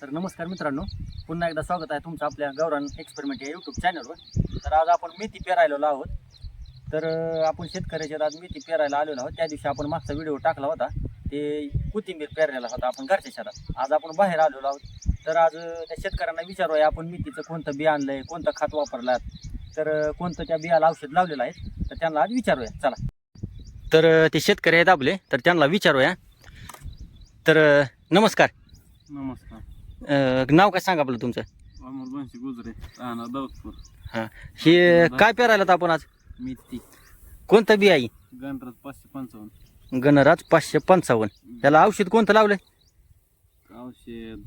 तर नमस्कार मित्रांनो पुन्हा एकदा स्वागत आहे तुमचं आपल्या गौरान एक्सपेरिमेंट या यूट्यूब चॅनलवर तर आज आपण मेथी पेरायला आहोत. तर आपण शेतकऱ्याच्या आज मेथी पेरायला आलेलो आहोत. त्या दिवशी आपण मागचा व्हिडिओ टाकला होता. ते कोथिंबीर पेरलेला होता आपण घरच्या शेतात आज आपण बाहेर आलेलो आहोत. तर आज त्या शेतकऱ्यांना विचारूया आपण मेथीचं कोणतं बी आहे कोणतं खत वापरलं तर कोणतं त्या बियाला औषध लावलेलं आहे? तर त्यांना आज विचारूया. चला. तर ते शेतकरी आहेत आपले. तर त्यांना विचारूया. तर नमस्कार. नमस्कार. अं, नाव काय सांगा आपलं तुमचं? अमोल बनशी गुजरे राहणार दाऊदपूर. हे. काय पेरायला आपण आज? मेथी कोणतं बी आहे? गणराज पाचशे पंचावन्न. गणराज पाचशे पंचावन्न. त्याला औषध कोणतं लावलंय? औषध.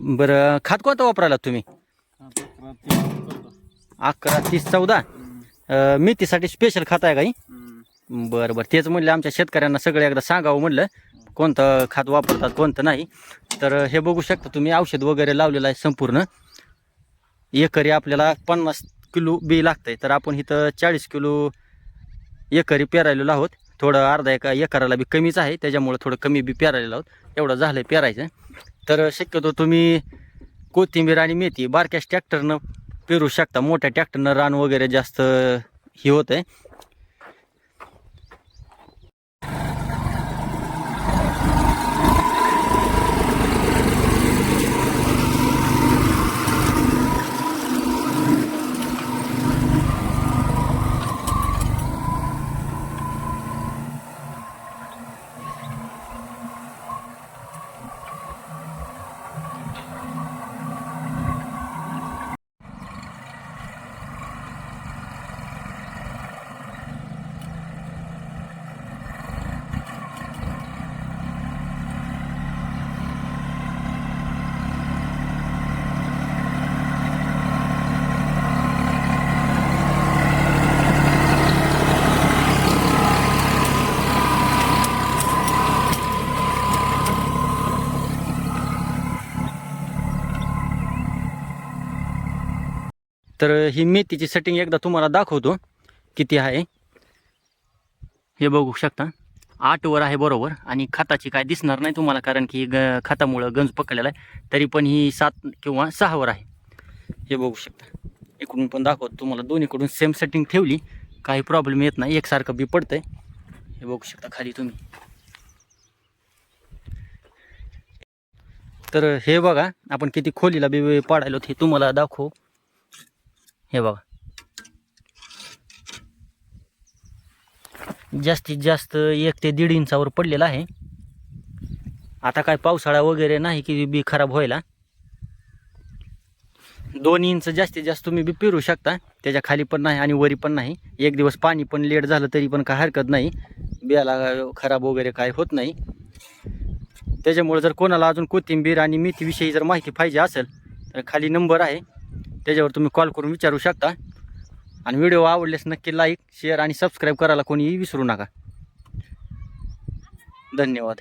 बरं खात कोणतं वापरायला तुम्ही? सात अकरा तीन चौदा. अकरा तीस चौदा? हम्म, अं, मेथीसाठी स्पेशल खात आहे काही हम्म. बरं बरं. तेच म्हणलं आमच्या शेतकऱ्यांना सगळं एकदा सांगावं म्हणलं. कोणतं खात वापरतात कोणतं नाही. तर हे बघू शकता तुम्ही औषध वगैरे लावलेलं आहे संपूर्ण. एकरी आपल्याला पन्नास किलो बी लागतंय. तर आपण इथं चाळीस किलो एकरी पेरायलेलो आहोत. थोडं अर्धा एका एकराला बी कमीच आहे. त्याच्यामुळं थोडं कमी बी पेरायलेलो आहोत. एवढं झालं पेरायचं. तर शक्यतो तुम्ही कोथिंबीर आणि मेथी बारक्याच ट्रॅक्टरनं पेरू शकता. मोठ्या ट्रॅक्टरनं रान वगैरे जास्त हे होतं आहे तर ही मेथीची सेटिंग एकदा तुम्हाला दाखवतो किती आहे. हे बघू शकता. आठवर आहे बरोबर आणि खताची काय दिसणार नाही तुम्हाला कारण की ग खतामुळं गंज पकडलेला आहे. तरी पण ही सात किंवा सहावर आहे. हे बघू शकता. इकडून पण दाखवतो तुम्हाला. दोन्हीकडून सेम सेटिंग ठेवली. काही प्रॉब्लेम येत नाही. एकसारखं बी पडतंय. हे बघू शकता खाली तुम्ही. तर हे बघा आपण किती खोलीला बी पाडायलो हे तुम्हाला दाखवू. हे बघा. जास्तीत जास्त एक ते दीड इंचावर पडलेला आहे. आता काय पावसाळा वगैरे नाही की बी खराब व्हायला. दोन इंच जास्तीत जास्त तुम्ही बी पेरू शकता. त्याच्याखाली पण नाही आणि वरी पण नाही. एक दिवस पाणी पण लेट झालं तरी पण काय हरकत नाही. बियाला खराब वगैरे काय होत नाही. त्याच्यामुळे जर कोणाला अजून कोथिंबीर आणि मेथीविषयी जर माहिती पाहिजे असेल तर खाली नंबर आहे. त्याच्यावर तुम्ही कॉल करून विचारू शकता. आणि व्हिडिओ आवडल्यास नक्की लाईक शेअर आणि सबस्क्राईब करायला कोणीही विसरू नका. धन्यवाद.